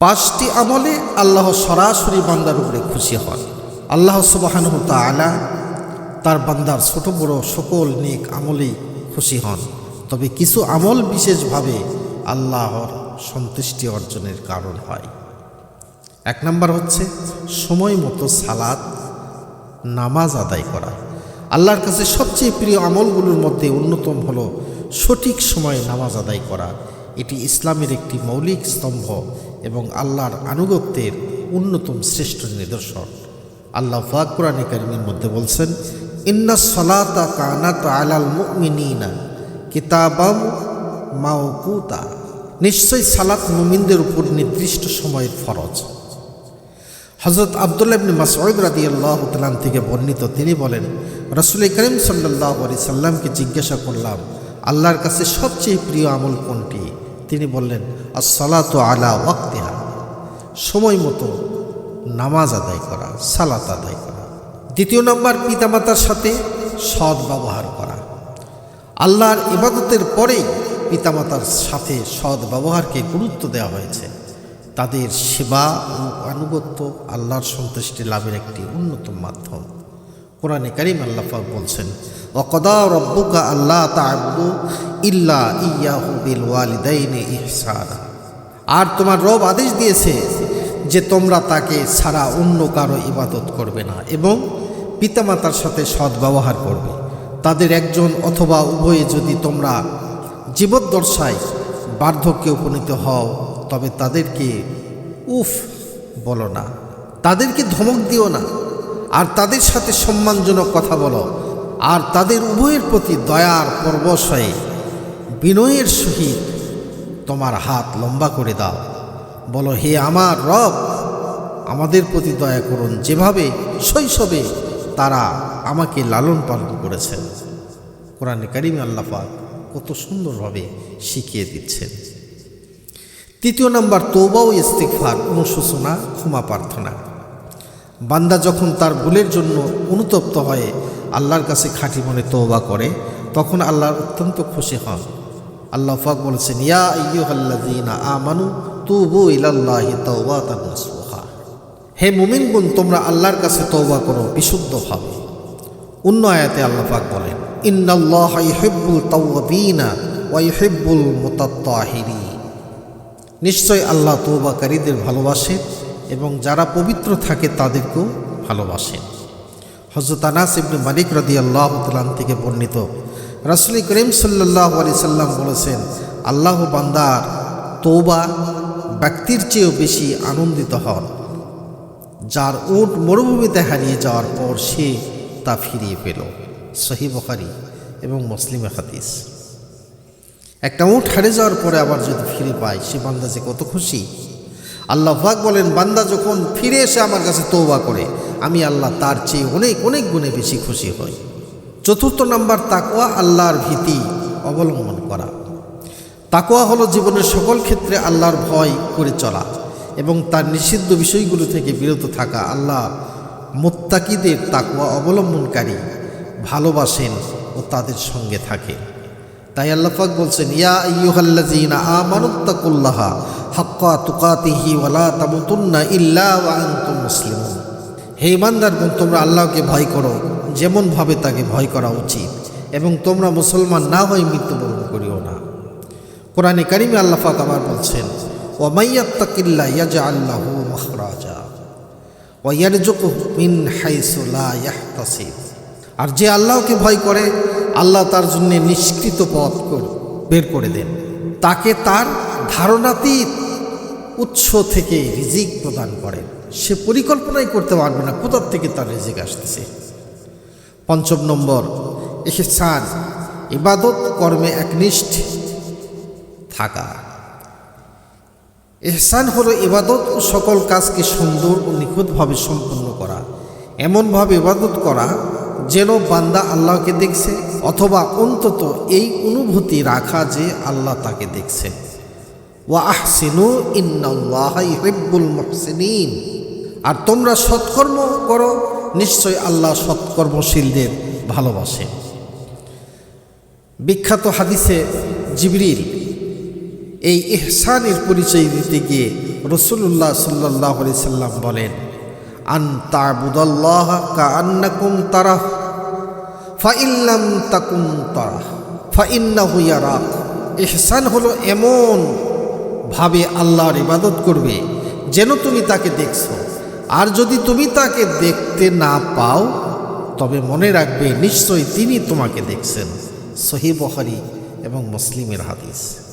পাঁচটি আমলে আল্লাহ সরাসরি বান্দার উপরে খুশি হন। আল্লাহ সুবাহানহ তালা তার বান্দার ছোট, বড় সকল নেক আমলেই খুশি হন। তবে কিছু আমল বিশেষভাবে আল্লাহর সন্তুষ্টি অর্জনের কারণ হয়। এক নম্বর হচ্ছে সময় মতো সালাদ নামাজ আদায় করা। আল্লাহর কাছে সবচেয়ে প্রিয় আমলগুলোর মধ্যে অন্যতম হলো সঠিক সময়ে নামাজ আদায় করা। এটি ইসলামের একটি মৌলিক স্তম্ভ। এবং আল্লাহর আনুগত্যের অন্যতম শ্রেষ্ঠ নিদর্শন। আল্লাহ ফাক কোরআনে কারিমের মধ্যে বলছেন, ইন্না সলাতা কানাত আলাল মুমিনিনা কিতাবাম মাওকুতা। নিশ্চয়ই সালাত মুমিনদের উপর নির্দিষ্ট সময়ের ফরজ। হজরত আবদুল্লাহ ইবনে মাসউদ রাদিয়াল্লাহু তাআলা থেকে বর্ণিত তিনি বলেন, রাসূল করিম সাল্লাল্লাহু আলাইহি সাল্লামকে জিজ্ঞাসা করলাম, আল্লাহর কাছে সবচেয়ে প্রিয় আমল কোনটি? তিনি বললেন as-সালাতু আলা ওয়াক্তিহা। সময় মতো নামাজ আদায় করা, সালাত আদায় করা। দ্বিতীয় নম্বর পিতামাতার সাথে সৎ ব্যবহার করা। আল্লাহর ইবাদতের পরেই পিতামাতার সাথে সৎ ব্যবহারকে গুরুত্ব দেওয়া হয়েছে। তাদের সেবা ও আনুগত্য আল্লাহর সন্তুষ্টি লাভের একটি অন্যতম মাধ্যম। কোরআনে কারিম আল্লাহাক বলছেন অকদা রব্বুকা আল্লাহ তাবুদু ইল্লা ইয়াহু ওয়ালিদাইনে ইহসানা। আর তোমার রব আদেশ দিয়েছে যে তোমরা তাকে ছাড়া অন্য কারও ইবাদত করবে না এবং পিতামাতার সাথে সৎ ব্যবহার করবে। তাদের একজন অথবা উভয়ে যদি তোমরা জীবদ্দশায় বার্ধক্যে উপনীত হও, তবে তাদেরকে উফ বলো না। তাদেরকে ধমক দিও না। আর তাদের সাথে সম্মানজনক কথা বলো। আর তাদের উভয়ের প্রতি দয়ার পরবশ হয়ে বিনয়ের সহিত তোমার হাত লম্বা করে দাও। বলো, হে আমার রব, আমাদের প্রতি দয়া করুন। যেভাবে শৈশবে তারা আমাকে লালন পালন করেছেন। কোরআনে কারিমে আল্লাপাক কত সুন্দরভাবে শিখিয়ে দিচ্ছেন। তৃতীয় নম্বর তৌবা ও ইস্তিকফার অনুশোচনা, ক্ষমা প্রার্থনা। বান্দা যখন তার ভুলের জন্য অনুতপ্ত হয়ে আল্লাহর কাছে খাঁটি মনে তৌবা করে, তখন আল্লাহ অত্যন্ত খুশি হন। আল্লাহ ফাক বলেছেন, ইয়া ইয়ুহাল্লাযীনা আমানু তুবু ইলাল্লাহি তাওবাতান নাসুহা হে মুমিনগুন তোমরা আল্লাহর কাছে তওবা করো বিশুদ্ধভাবে অন্য আয়াতে আল্লাহ পাক বলেন, ইন্নাল্লাহ ইউহিব্বুল তাওয়াবিনা ওয়া ইউহিব্বুল মুতাত্তাহিরিন। নিশ্চয় আল্লাহ তৌবাকারীদের ভালোবাসেন এবং যারা পবিত্র থাকে তাদেরকেও ভালোবাসেন হজরত আনাস ইবনে মালিক রদি আল্লাহ তালাম থেকে বর্ণিত। রাসুল করিম সাল্লাহ আলি সাল্লাম বলেছেন, আল্লাহ বান্দার তৌবা ব্যক্তির চেয়েও বেশি আনন্দিত হন, যার উট মরুভূমিতে হারিয়ে যাওয়ার পর সে তা ফিরিয়ে পেল। সহি বখারি এবং মুসলিমে হাদিস। একটা উঠ হারিয়ে যাওয়ার পরে আবার যদি ফিরে পায়, সে বান্দা যে কত খুশি আল্লাহ ভাগ বলেন, বান্দা যখন ফিরে এসে আমার কাছে তৌবা করে, আমি আল্লাহ তার চেয়ে অনেক অনেক গুণে বেশি খুশি হই। চতুর্থ নাম্বার তাকোয়া আল্লাহর ভীতি অবলম্বন করা। তাকোয়া হলো জীবনের সকল ক্ষেত্রে আল্লাহর ভয় করে চলা এবং তার নিষিদ্ধ বিষয়গুলো থেকে বিরত থাকা আল্লাহ মোত্তাকিদের তাকোয়া অবলম্বনকারী ভালোবাসেন ও তাদের সঙ্গে থাকে। তাই আল্লাহাক বলছেন, ইয়া আইয়ুহাল্লাযীনা আমানুত্তাকুল্লাহা হাক্কা তুকাতিহি ওয়ালা তামুতুন্না ইল্লা ওয়া আনতুম মুসলিমুন। হে ইমানদারগণ, তোমরা আল্লাহকে ভয় করো, যেমনভাবে তাকে ভয় করা উচিত, এবং তোমরা মুসলমান না হয়ে মৃত্যুবরণ করিও না। কোরআনে কারিমে আল্লাহ পাক আবার বলছেন ওয়ামাইয়াত্তাকিল্লা ইয়াজা আল্লাহু মাখরাজা ওয়াইয়ারজুকু মিন হাইসু লা ইয়াহতাসিব। আর যে আল্লাহকে ভয় করে, আল্লাহ তার জন্য নিষ্কৃত পথ বের করে দেন। তাকে তার ধারণাতীত উৎস থেকে রিজিক প্রদান করেন সে পরিকল্পনাই করতে পারবে না কোথার থেকে তার রিজিক আসতেছে? পঞ্চম নম্বর এসে এহসান ইবাদত, কর্মে একনিষ্ঠ থাকা। এহসান হলো ইবাদত ও সকল কাজকে সুন্দর ও নিখুঁতভাবে সম্পন্ন করা। এমনভাবে ইবাদত করা যেন বান্দা আল্লাহকে দেখছে অথবা অন্তত এই অনুভূতি রাখা যে আল্লাহ তাকে দেখছে। ওয়া আহসিনু ইন্নাল্লাহ ইউহিব্বুল মুহসিনিন। আর তোমরা সৎকর্ম করো, নিশ্চয় আল্লাহ সৎকর্মশীলদের ভালোবাসে। বিখ্যাত হাদিসে জিবরিল এই ইহসানের পরিচয় দিতে গিয়ে রসুল্লাহ সাল্লাহ সাল্লাম বলেন আন ইহসান হলো এমন ভাবে আল্লাহর ইবাদত করবে যেন তুমি তাকে দেখছ। আর যদি তুমি তাকে দেখতে না পাও, তবে মনে রাখবে নিশ্চয়ই তিনি তোমাকে দেখছেন। সহি বহারি এবং মুসলিমের হাদিস।